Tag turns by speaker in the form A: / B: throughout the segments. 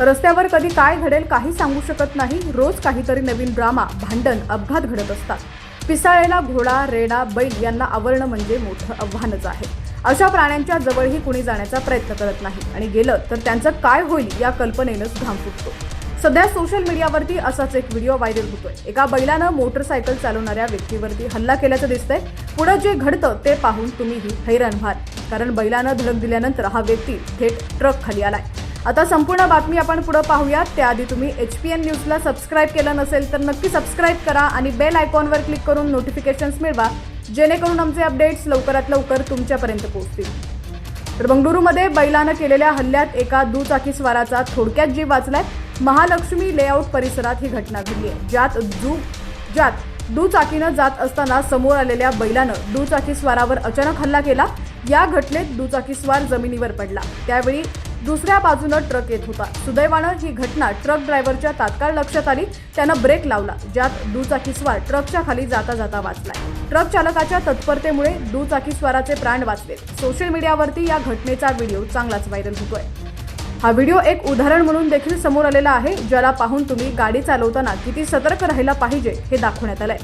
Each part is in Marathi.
A: रस्त्यावर कधी काय घडेल काही सांगू शकत नाही. रोज काहीतरी नवीन ड्रामा भांडण अपघात घडत असतात. पिसाळेला घोडा रेडा बैल यांना आवरणं म्हणजे मोठं आव्हानच आहे. अशा प्राण्यांच्या जवळही कुणी जाण्याचा प्रयत्न करत नाही. आणि गेलं तर त्यांचं काय होईल या कल्पनेनंच घाम फुटतो. सध्या सोशल मीडियावरती असाच एक व्हिडिओ व्हायरल होतोय. एका बैलानं मोटरसायकल चालवणाऱ्या व्यक्तीवरती हल्ला केल्याचं दिसतंय. पुढं जे घडतं ते पाहून तुम्हीही हैराण व्हाल. कारण बैलानं धडक दिल्यानंतर हा व्यक्ती थेट ट्रक खाली आलाय. आता संपूर्ण बातमी आपण पुढे पाहूयात. त्याआधी तुम्ही एच पी एन न्यूजला सबस्क्राईब केलं नसेल तर नक्की सबस्क्राईब करा आणि बेल आयकॉनवर क्लिक करून नोटिफिकेशन्स मिळवा जेणेकरून आमचे अपडेट्स लवकरात लवकर तुमच्यापर्यंत पोहोचतील. तर बंगळुरूमध्ये बैलानं केलेल्या हल्ल्यात एका दुचाकीस्वाराचा थोडक्यात जीव वाचलाय. महालक्ष्मी लेआउट परिसरात ही घटना घडली आहे. ज्यात दु ज्यात दुचाकीनं जात असताना समोर आलेल्या बैलानं दुचाकीस्वारावर अचानक हल्ला केला. या घटनेत दुचाकीस्वार जमिनीवर पडला. त्यावेळी दुसऱ्या बाजूनं ट्रक येत होता. सुदैवानं ही घटना ट्रक ड्रायव्हरच्या तात्काळ लक्षात आली त्यानं ब्रेक लावला ज्यात दुचाकीस्वार ट्रकच्या खाली जाता जाता वाचलाय. ट्रक चालकाच्या तत्परतेमुळे दुचाकीस्वाराचे प्राण वाचले. सोशल मीडियावरती या घटनेचा व्हिडिओ चांगलाच व्हायरल होतोय. हा व्हिडिओ एक उदाहरण म्हणून देखील समोर आलेला आहे ज्याला पाहून तुम्ही गाडी चालवताना किती सतर्क राहायला पाहिजे हे दाखवण्यात आलंय.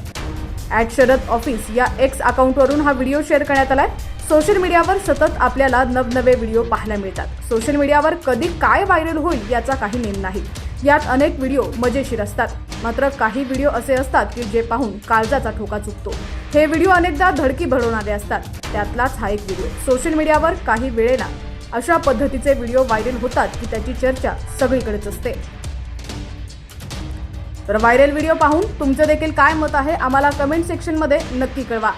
A: ॲट शरद ऑफिस या एक्स अकाउंटवरून हा व्हिडिओ शेअर करण्यात आलाय. सोशल मीडियावर सतत आपल्याला नवनवे व्हिडिओ पाहायला मिळतात. सोशल मीडियावर कधी काय व्हायरल होईल याचा काही नेम नाही. यात अनेक व्हिडिओ मजेशीर असतात. मात्र काही व्हिडिओ असे असतात की जे पाहून काळजाचा ठोका चुकतो. हे व्हिडिओ अनेकदा धडकी भरवणारे असतात. त्यातलाच हा एक व्हिडिओ. सोशल मीडियावर काही वेळेला अशा पद्धतीचे व्हिडिओ व्हायरल होतात की त्याची चर्चा सगळीकडेच असते. तर व्हायरल व्हिडिओ पाहून तुमचं देखील काय मत आहे आम्हाला कमेंट सेक्शनमध्ये नक्की कळवा.